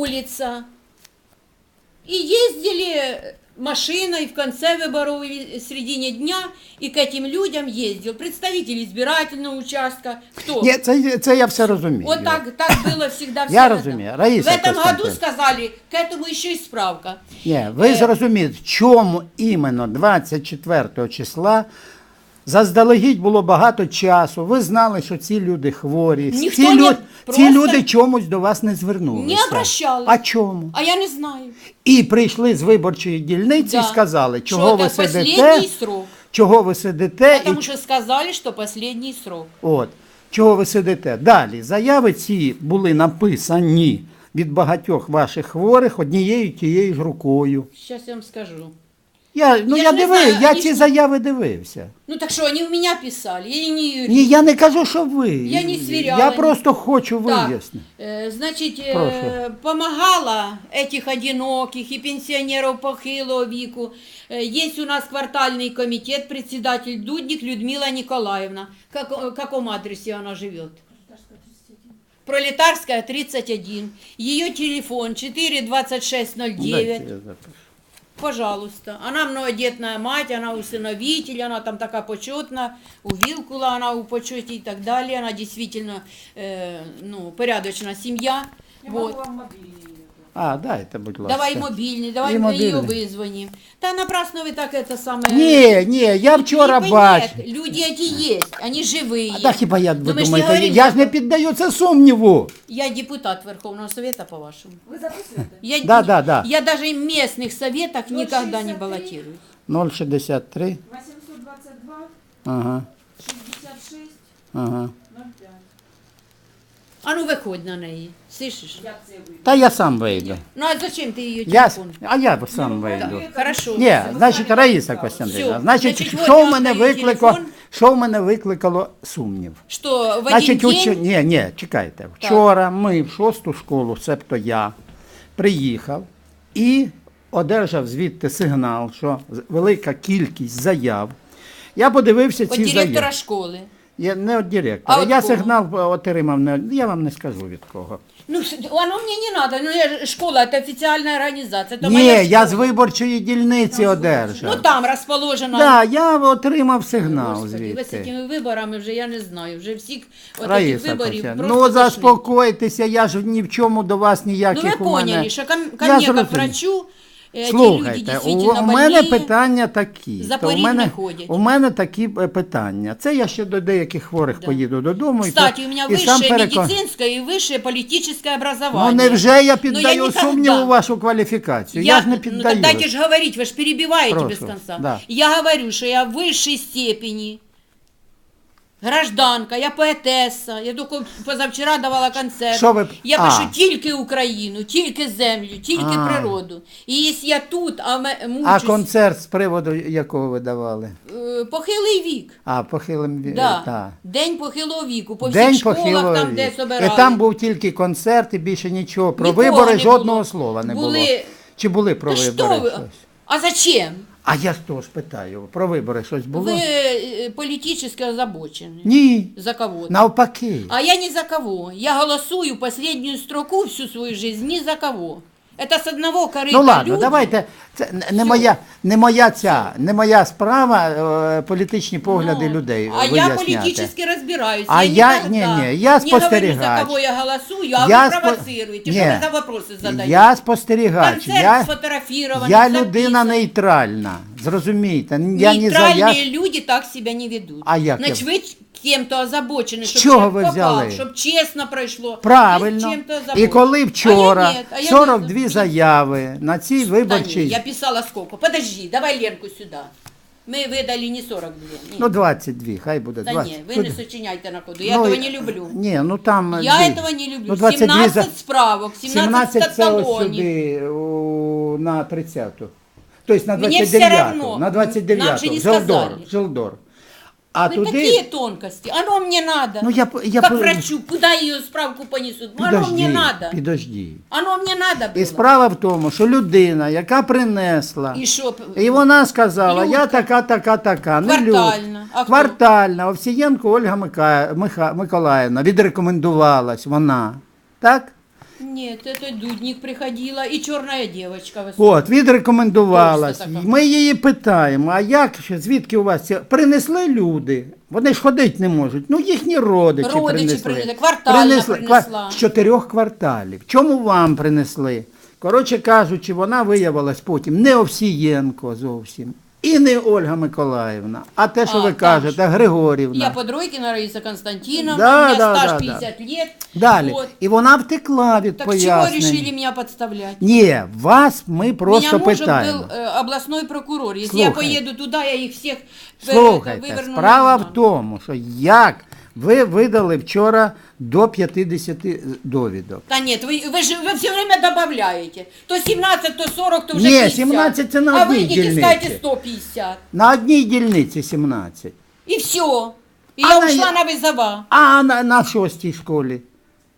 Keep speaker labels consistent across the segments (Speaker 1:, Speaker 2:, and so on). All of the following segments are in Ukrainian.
Speaker 1: улица. И ездили машиной в конце выборов и в середине дня, и к этим людям ездил представитель избирательного участка. Кто?
Speaker 2: Ні, це, це я все розумію.
Speaker 1: Вот так, так было всегда.
Speaker 2: Я
Speaker 1: всегда.
Speaker 2: разумею. Раиса
Speaker 1: В этом году
Speaker 2: Константиновна.
Speaker 1: сказали, к этому еще и справка.
Speaker 2: Ні, ви
Speaker 1: Е,
Speaker 2: зрозумієте, в чому іменно 24 числа заздалегідь було багато часу. Ви знали, що ці люди хворі.
Speaker 1: Ніхто
Speaker 2: ці,
Speaker 1: не-
Speaker 2: лю-
Speaker 1: просто-
Speaker 2: ці люди чомусь до вас не звернулися.
Speaker 1: Не обращались.
Speaker 2: А чому?
Speaker 1: А я не знаю.
Speaker 2: І прийшли з виборчої дільниці і сказали, чого
Speaker 1: Що
Speaker 2: ви сидите,
Speaker 1: срок.
Speaker 2: чого ви сидите, і
Speaker 1: Потому что сказали, что последний срок.
Speaker 2: От. Чого ви сидите? Далі. Заяви ці були написані від багатьох ваших хворих однією тією ж рукою.
Speaker 1: Сейчас я вам скажу.
Speaker 2: Я, ну,
Speaker 1: Я
Speaker 2: я,
Speaker 1: ж не
Speaker 2: дивив,
Speaker 1: знаю,
Speaker 2: я
Speaker 1: вони
Speaker 2: ці
Speaker 1: ж-
Speaker 2: заяви дивився.
Speaker 1: Ну так что, они у меня писали, я не юрист.
Speaker 2: Ні, я не кажу, що ви.
Speaker 1: Я не сверяла,
Speaker 2: Я
Speaker 1: ні.
Speaker 2: просто хочу
Speaker 1: Так,
Speaker 2: вияснити.
Speaker 1: э, значит, э,
Speaker 2: Прошу.
Speaker 1: помогала этих одиноких и пенсионеров похилого веку. Э, Есть у нас квартальный комитет, председатель Дудник Людмила Николаевна. Как, э, каком адресе она живет? Пролетарская 31. Ее телефон 42609.
Speaker 2: Дайте я запишу.
Speaker 1: Пожалуйста. Она многодетная мать, она усыновитель, она там такая почетная, у Вилкула она у почете и так далее. Она действительно э, ну, порядочная семья. вот.
Speaker 2: А, дайте, будь ласка.
Speaker 1: Давай мобильный, давай
Speaker 2: И
Speaker 1: мы ее
Speaker 2: мобильный.
Speaker 1: вызвоним. Да напрасно вы так это самое...
Speaker 2: Ні, ні, я вчора
Speaker 1: Нет,
Speaker 2: бачив.
Speaker 1: люди эти есть, они живые.
Speaker 2: А так хіба я, ви
Speaker 1: Ну, мы ж не
Speaker 2: думаєте,
Speaker 1: говорим,
Speaker 2: я
Speaker 1: что-
Speaker 2: ж не піддаю це сумніву.
Speaker 1: Я депутат Верховного Совета, по-вашему.
Speaker 3: Вы записываете?
Speaker 1: Я,
Speaker 2: Да, да, да.
Speaker 1: я даже в местных советах никогда не
Speaker 3: 063.
Speaker 1: баллотируюсь.
Speaker 2: 063.
Speaker 3: 822
Speaker 2: Ага,
Speaker 3: 66
Speaker 2: ага.
Speaker 3: 05.
Speaker 1: А ну виходь на неї, слышиш?
Speaker 2: Та я сам вийду.
Speaker 1: Ну а зачем ти її
Speaker 2: Я,
Speaker 1: телефон?
Speaker 2: а я сам вийду.
Speaker 1: Хорошо.
Speaker 2: Ні, значить, Раїса Костянтинівна,
Speaker 1: Всё.
Speaker 2: значить,
Speaker 1: Значить,
Speaker 2: що в мене
Speaker 1: даю
Speaker 2: викликало,
Speaker 1: телефон.
Speaker 2: що в мене викликало сумнів?
Speaker 1: Що в
Speaker 2: Значить,
Speaker 1: один
Speaker 2: уч...
Speaker 1: день...
Speaker 2: ні, ні, чекайте. Вчора ми в шосту школу, себто я, приїхав і одержав звідти сигнал, що з- велика кількість заяв. Я подивився ці
Speaker 1: директора
Speaker 2: заяви.
Speaker 1: школи.
Speaker 2: Я не від директора.
Speaker 1: А від
Speaker 2: я
Speaker 1: кого?
Speaker 2: сигнал отримав, не, я вам не скажу від кого.
Speaker 1: Ну, с- оно мне не надо. Ну, я ж- школа, это официальная организация. Это
Speaker 2: Ні,
Speaker 1: моя
Speaker 2: я з виборчої дільниці одержав.
Speaker 1: Ну, там расположена.
Speaker 2: Да, я отримав сигнал
Speaker 1: Господи, ви з
Speaker 2: звідти.
Speaker 1: цими виборами вже я не знаю. Вже всіх от
Speaker 2: Раїса
Speaker 1: таких виборів просто
Speaker 2: ну
Speaker 1: тошнить.
Speaker 2: заспокойтеся, я ж ні в чому до вас
Speaker 1: Ну,
Speaker 2: ніяких
Speaker 1: ви
Speaker 2: у мене.
Speaker 1: поняли, що ко, ко
Speaker 2: Я
Speaker 1: мне, как
Speaker 2: зрозумів.
Speaker 1: врачу, э, эти люди
Speaker 2: Слухайте, у,
Speaker 1: действительно
Speaker 2: у мене
Speaker 1: больные.
Speaker 2: питання такі.
Speaker 1: за
Speaker 2: то у,
Speaker 1: поріг
Speaker 2: мене,
Speaker 1: не ходять.
Speaker 2: у мене такі е, питання. Це я ще до деяких хворих
Speaker 1: Да.
Speaker 2: поїду додому.
Speaker 1: Кстати,
Speaker 2: і,
Speaker 1: у меня
Speaker 2: і сам
Speaker 1: высшее
Speaker 2: перекон...
Speaker 1: медицинское и высшее политическое
Speaker 2: Ну
Speaker 1: образование.
Speaker 2: невже я
Speaker 1: Но я
Speaker 2: піддаю
Speaker 1: никогда-
Speaker 2: сумніву вашу кваліфікацію? Я, ж не
Speaker 1: Ну
Speaker 2: піддаю.
Speaker 1: так дайте же говорить, вы же перебиваете
Speaker 2: Прошу,
Speaker 1: без конца.
Speaker 2: да.
Speaker 1: Я говорю, что я в высшей степени гражданка, я поетеса, я тільки позавчора давала концерт.
Speaker 2: Що ви-
Speaker 1: Я
Speaker 2: А.
Speaker 1: пишу тільки Україну, тільки землю, тільки
Speaker 2: А.
Speaker 1: природу. І якщо я тут, а ме-
Speaker 2: А концерт з приводу якого ви давали?
Speaker 1: е, похилий вік.
Speaker 2: А, похилим ві-
Speaker 1: Да.
Speaker 2: та.
Speaker 1: День похилого віку, по
Speaker 2: День
Speaker 1: всіх школах,
Speaker 2: похилого
Speaker 1: там, де собирали.
Speaker 2: І там був тільки концерт і більше нічого. Про
Speaker 1: Нікого
Speaker 2: вибори жодного
Speaker 1: було.
Speaker 2: слова не
Speaker 1: Були-
Speaker 2: було. Чи були про
Speaker 1: Та
Speaker 2: вибори?
Speaker 1: що ви? А зачем?
Speaker 2: А я з того ж питаю, про вибори щось було?
Speaker 1: Ви е, політично озабочені.
Speaker 2: Ні.
Speaker 1: За кого-то.
Speaker 2: Навпаки.
Speaker 1: А я ні за кого. Я голосую останню строку всю свою жизнь ні за кого. Это с одного корыта
Speaker 2: Ну ладно,
Speaker 1: люди.
Speaker 2: давайте. Це не- не
Speaker 1: Всё.
Speaker 2: моя, не моя ця, не моя справа е, політичні погляди
Speaker 1: Ну,
Speaker 2: людей
Speaker 1: А я
Speaker 2: виясняти.
Speaker 1: политически разбираюсь.
Speaker 2: А я-
Speaker 1: никогда
Speaker 2: не, не, я
Speaker 1: не говорю,
Speaker 2: спостерігач.
Speaker 1: за кого я голосую, а
Speaker 2: Я
Speaker 1: вы
Speaker 2: спо-
Speaker 1: провоцируете.
Speaker 2: Ні.
Speaker 1: Что вы за вопросы задаете?
Speaker 2: Я спостерігач.
Speaker 1: Концерт
Speaker 2: Я,
Speaker 1: сфотографированный,
Speaker 2: я людина
Speaker 1: записан.
Speaker 2: нейтральна. Зрозумійте. Я не за я.
Speaker 1: Нейтральные люди так себя не ведут.
Speaker 2: А як
Speaker 1: Значит,
Speaker 2: я-
Speaker 1: вы кем-то озабочены,
Speaker 2: З
Speaker 1: щоб
Speaker 2: чого
Speaker 1: человек
Speaker 2: ви
Speaker 1: попал,
Speaker 2: взяли?
Speaker 1: щоб чесно пройшло. Ви
Speaker 2: Правильно.
Speaker 1: чим-то
Speaker 2: І
Speaker 1: озабочені.
Speaker 2: коли вчора
Speaker 1: А я нет, а я
Speaker 2: 42
Speaker 1: не-
Speaker 2: заяви на цій
Speaker 1: Да
Speaker 2: виборчій.
Speaker 1: не, я писала сколько? Подожди, давай Ленку сюда. Мы выдали не 42. Нет.
Speaker 2: Ну, 22, хай буде
Speaker 1: да
Speaker 2: 20.
Speaker 1: не, вы не сочиняйте на ходу. Я
Speaker 2: Ну,
Speaker 1: этого
Speaker 2: і-
Speaker 1: не люблю.
Speaker 2: Ні, ну там.
Speaker 1: Я
Speaker 2: дві.
Speaker 1: этого не люблю.
Speaker 2: Ну, 22 за-
Speaker 1: 17 справок, 17,
Speaker 2: 17 це ось
Speaker 1: статалонів.
Speaker 2: сюди у, на 30-ту. Тобто на
Speaker 1: Мені все
Speaker 2: 29-ту.
Speaker 1: равно.
Speaker 2: На
Speaker 1: Нам
Speaker 2: 29-ту.
Speaker 1: же не
Speaker 2: Желдор.
Speaker 1: сказали.
Speaker 2: Желдор. А
Speaker 1: Ну,
Speaker 2: туди.
Speaker 1: какие тонкости? Оно мне надо.
Speaker 2: Ну, я я
Speaker 1: как врачу, куда ее справку понесут? Оно
Speaker 2: Підожди,
Speaker 1: мне надо.
Speaker 2: підожди.
Speaker 1: Оно мне надо было.
Speaker 2: І справа в тому, що людина, яка принесла,
Speaker 1: І що?
Speaker 2: і вона сказала, я така, така, така. Не
Speaker 1: Квартальна.
Speaker 2: Люд.
Speaker 1: А хто?
Speaker 2: Квартальна. Овсієнко Ольга Мика... Миха... Миколаївна відрекомендувалась вона. Так?
Speaker 1: Нет, это Дудник приходила и черная девочка. высокая.
Speaker 2: От, відрекомендувалась.
Speaker 1: Така.
Speaker 2: Ми її питаємо, а як ще, звідки у вас це? Принесли люди. Вони ж ходити не можуть. Ну, їхні родичі,
Speaker 1: Родичі
Speaker 2: принесли.
Speaker 1: принесли, квартальна
Speaker 2: ква-
Speaker 1: принесла.
Speaker 2: З чотирьох кварталів. Чому вам принесли? Коротше кажучи, вона виявилась потім не Овсієнко зовсім. І не Ольга Миколаївна, а те, що
Speaker 1: А,
Speaker 2: ви
Speaker 1: так
Speaker 2: кажете, Григорівна.
Speaker 1: Я Подройкина Раиса Константиновна,
Speaker 2: Да,
Speaker 1: у меня
Speaker 2: да,
Speaker 1: стаж
Speaker 2: да,
Speaker 1: 50 лет.
Speaker 2: Далі.
Speaker 1: Вот.
Speaker 2: І вона втекла від
Speaker 1: Так чего
Speaker 2: пояснень.
Speaker 1: решили меня подставлять?
Speaker 2: Ні, вас ми просто
Speaker 1: Меня мужем
Speaker 2: питаємо.
Speaker 1: был э, областной прокурор. Если я
Speaker 2: Слухайте.
Speaker 1: поеду туда, я их всех э,
Speaker 2: Слухайте,
Speaker 1: выверну
Speaker 2: справа
Speaker 1: наизнанку.
Speaker 2: в тому, що як ви видали вчора до 50 довідок.
Speaker 1: Да нет, вы, вы же вы все время добавляете. То 17, то 40, то уже
Speaker 2: Не,
Speaker 1: 50.
Speaker 2: 17 это на
Speaker 1: А вы
Speaker 2: одной
Speaker 1: идите
Speaker 2: дельнице.
Speaker 1: скажете 150.
Speaker 2: На одній дільниці 17.
Speaker 1: И все. И
Speaker 2: А
Speaker 1: я
Speaker 2: на-
Speaker 1: ушла на вызова.
Speaker 2: А на, на шостій школі.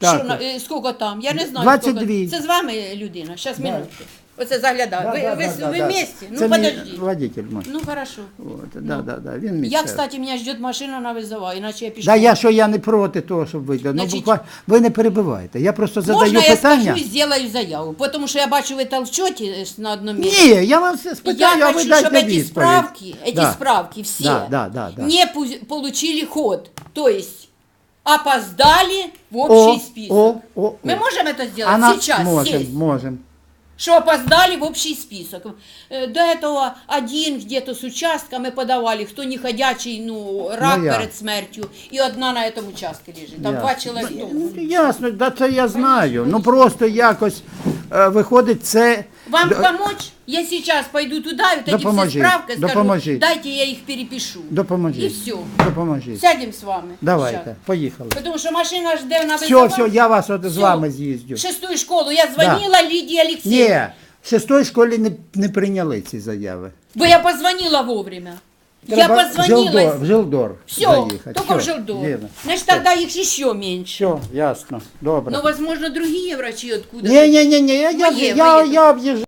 Speaker 1: Що,
Speaker 2: Так.
Speaker 1: на, е, скільки там? Я не знаю.
Speaker 2: 22.
Speaker 1: Скільки. Це з вами людина? Щас минутку. Оце заглядаю. ви
Speaker 2: Да,
Speaker 1: ви,
Speaker 2: да, да,
Speaker 1: ви
Speaker 2: да.
Speaker 1: вместе? Ну
Speaker 2: Це мій
Speaker 1: подожди.
Speaker 2: водитель мой.
Speaker 1: Ну хорошо.
Speaker 2: От, да, да, да, він мій
Speaker 1: Я,
Speaker 2: шеф.
Speaker 1: кстати, меня ждет машина на вызова, иначе я пишу.
Speaker 2: Да, я що я не проти того, щоб ви. Ну,
Speaker 1: Значить-
Speaker 2: буквально, ви не перебивайте. Я просто задаю
Speaker 1: Можно я
Speaker 2: питання.
Speaker 1: скажу и сделаю заяву? Потому что я бачу, вы толчете э, на одном месте.
Speaker 2: Ні, я вас спитаю,
Speaker 1: я
Speaker 2: а ви
Speaker 1: хочу,
Speaker 2: дайте
Speaker 1: чтобы эти
Speaker 2: відповідь.
Speaker 1: справки, эти
Speaker 2: Да.
Speaker 1: справки все
Speaker 2: Да, да, да, да.
Speaker 1: не пу- получили ход. То есть опоздали в
Speaker 2: О,
Speaker 1: общий список.
Speaker 2: о, о,
Speaker 1: Мы
Speaker 2: о.
Speaker 1: можем это сделать
Speaker 2: Она
Speaker 1: сейчас,
Speaker 2: можем,
Speaker 1: сесть?
Speaker 2: можем.
Speaker 1: что опоздали в общий список. Э, До этого один где-то с участка мы подавали, кто не ходячий, ну, рак
Speaker 2: Ну, я.
Speaker 1: перед смертью, и одна на этом участке лежит. Там два
Speaker 2: Ясно.
Speaker 1: человека.
Speaker 2: Ну, Ясно, да це я знаю. Ну просто якось е, виходить це.
Speaker 1: Вам
Speaker 2: Д-
Speaker 1: помочь? Я сейчас пойду туда, и вот эти все
Speaker 2: Допоможи,
Speaker 1: справки скажу,
Speaker 2: допоможи.
Speaker 1: дайте я их перепишу.
Speaker 2: Допоможіть.
Speaker 1: И все.
Speaker 2: Допоможіть.
Speaker 1: Сядем с вами.
Speaker 2: Давайте,
Speaker 1: Щас.
Speaker 2: поїхали.
Speaker 1: Потому что машина ждет на
Speaker 2: Все,
Speaker 1: вызова.
Speaker 2: все, я вас от, з
Speaker 1: Всё.
Speaker 2: вами з'їздю.
Speaker 1: В шестую школу я звонила Лидии Алексеевне.
Speaker 2: Ні, в шестої школі не, не прийняли ці заяви.
Speaker 1: Бо я позвонила вовремя.
Speaker 2: Треба
Speaker 1: я позвонила.
Speaker 2: Жилдор, в Жилдор
Speaker 1: Все,
Speaker 2: заїхати.
Speaker 1: только в
Speaker 2: Всё,
Speaker 1: Желдор. Значит, тогда их еще меньше.
Speaker 2: Все, ясно, добре.
Speaker 1: Но, возможно, другие врачи
Speaker 2: откуда-то. Не-не-не, я, я,
Speaker 1: Моє,
Speaker 2: я,
Speaker 1: моє.
Speaker 2: я об'їжджаю.